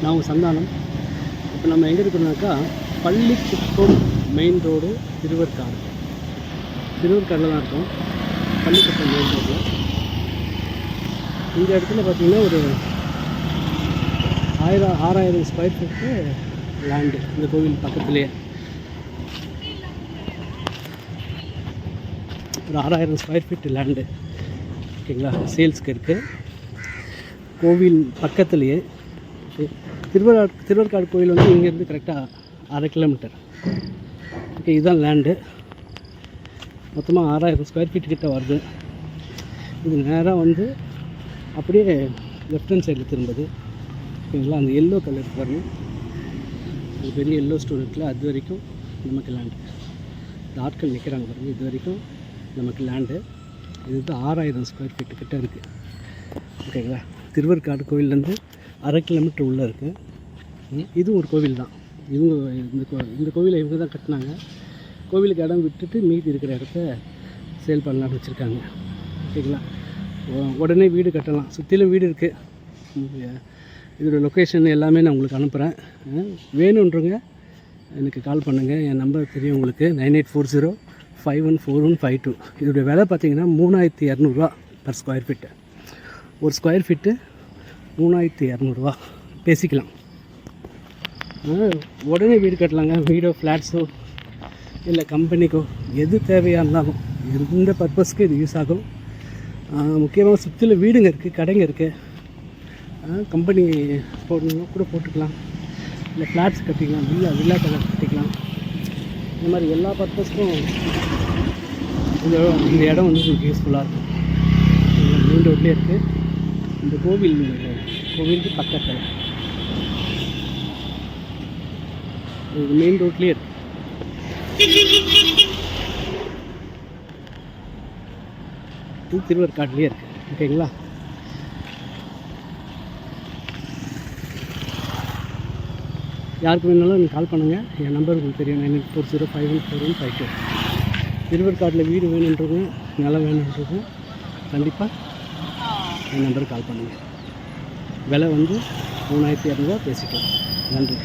நான் உங்கள் சந்தானம். இப்போ நம்ம எங்கே இருக்கிறோம்னாக்கா பள்ளிக்குப்பம் மெயின் ரோடு திருவற்காடு. திருவற்காடில் தான் இருக்கோம் பள்ளிக்குப்பம் மெயின் ரோட்டில் இந்த இடத்துல பார்த்திங்கன்னா ஒரு ஆயிரம் ஆறாயிரம் ஸ்கொயர் ஃபீட்டு லேண்டு இந்த கோவில் பக்கத்துலேயே. ஒரு ஆறாயிரம் ஸ்கொயர் ஃபீட் லேண்டு ஓகேங்களா? சேல்ஸ்க்கு இருக்குது கோவில் பக்கத்துலேயே திருவள்ளாடு திருவற்காடு கோயில் வந்து இங்கேருந்து கரெக்டாக அரை கிலோமீட்டர் ஓகே இதுதான் லேண்டு மொத்தமாக ஆறாயிரம் ஸ்கொயர் ஃபீட் கிட்ட வருது. இது நேராக வந்து அப்படியே லெஃப்ட் ஹேண்ட் சைடில் திரும்புது. ஓகேங்களா அந்த எல்லோ கலர் பாருங்கள் அது பெரிய எல்லோ ஸ்டோன் இருக்குல்ல அது வரைக்கும் நமக்கு லேண்டு இந்த ஆட்கள் நிற்கிறாங்க பாருங்க இது வரைக்கும் நமக்கு லேண்டு இது வந்து ஆறாயிரம் ஸ்கொயர் ஃபீட்டு கிட்டே இருக்குது ஓகேங்களா திருவற்காடு கோயிலேருந்து அரை கிலோமீட்டர் உள்ளே இருக்குது இதுவும் ஒரு கோவில் தான். இவங்க இந்த கோ இந்த கோவிலை இவங்க தான் கட்டினாங்க. கோவிலுக்கு இடம் விட்டுட்டு மீதி இருக்கிற இடத்த சேல் பண்ணலாம்னு வச்சுருக்காங்க. ஓகேங்களா? உடனே வீடு கட்டலாம். சுற்றிலும் வீடு இருக்குது இதோட லொக்கேஷன் எல்லாமே நான் உங்களுக்கு அனுப்புகிறேன் வேணுன்றவங்க எனக்கு கால் பண்ணுங்கள் என் நம்பர் தெரியும் உங்களுக்கு. Nine eight four zero five one four one five two இதோடைய விலை பார்த்தீங்கன்னா மூணாயிரத்தி இரநூறுவா பர் ஸ்கொயர் ஃபீட்டு ஒரு ஸ்கொயர் ஃபீட்டு மூணாயிரத்தி இரநூறுவா. பேசிக்கலாம். ஆ, உடனே வீடு கட்டலாங்க. வீடோ ஃப்ளாட்ஸோ இல்லை கம்பெனிக்கோ எது தேவையாக இருந்தாலும் எந்த பர்பஸ்க்கு இது யூஸ் ஆகும். முக்கியமாக சுற்றிலும் வீடுங்க இருக்குது கடைங்க இருக்குது கம்பெனி போடணும் கூட போட்டுக்கலாம். இல்லை ஃப்ளாட்ஸ் கட்டிக்கலாம். வில்லா வில்லா கலர் கட்டிக்கலாம். இந்த மாதிரி எல்லா பர்பஸ்க்கும் இந்த இந்த இடம் வந்து யூஸ்ஃபுல்லாக இருக்கும். மெயின் ரோட்லேயே இருக்குது இந்த கோவில் கோவிலுக்கு பக்கத்தில். இது மெயின் ரோட்லேயே இருக்கு. இது திருவற்காட்லேயே இருக்கு. ஓகேங்களா? யாருக்கு வேணாலும் எனக்கு கால் பண்ணுங்கள் என் நம்பர் உங்களுக்கு தெரியும். Nine eight four zero five one four one five two திருவற்காட்டில் வீடு வேணுன்றவங்க நிலம் வேணுன்றவங்க கண்டிப்பாக என் நம்பருக்கு கால் பண்ணுங்கள் விலை வந்து மூணாயிரத்தி இரநூறுவா பேசிக்கலாம். நன்றி.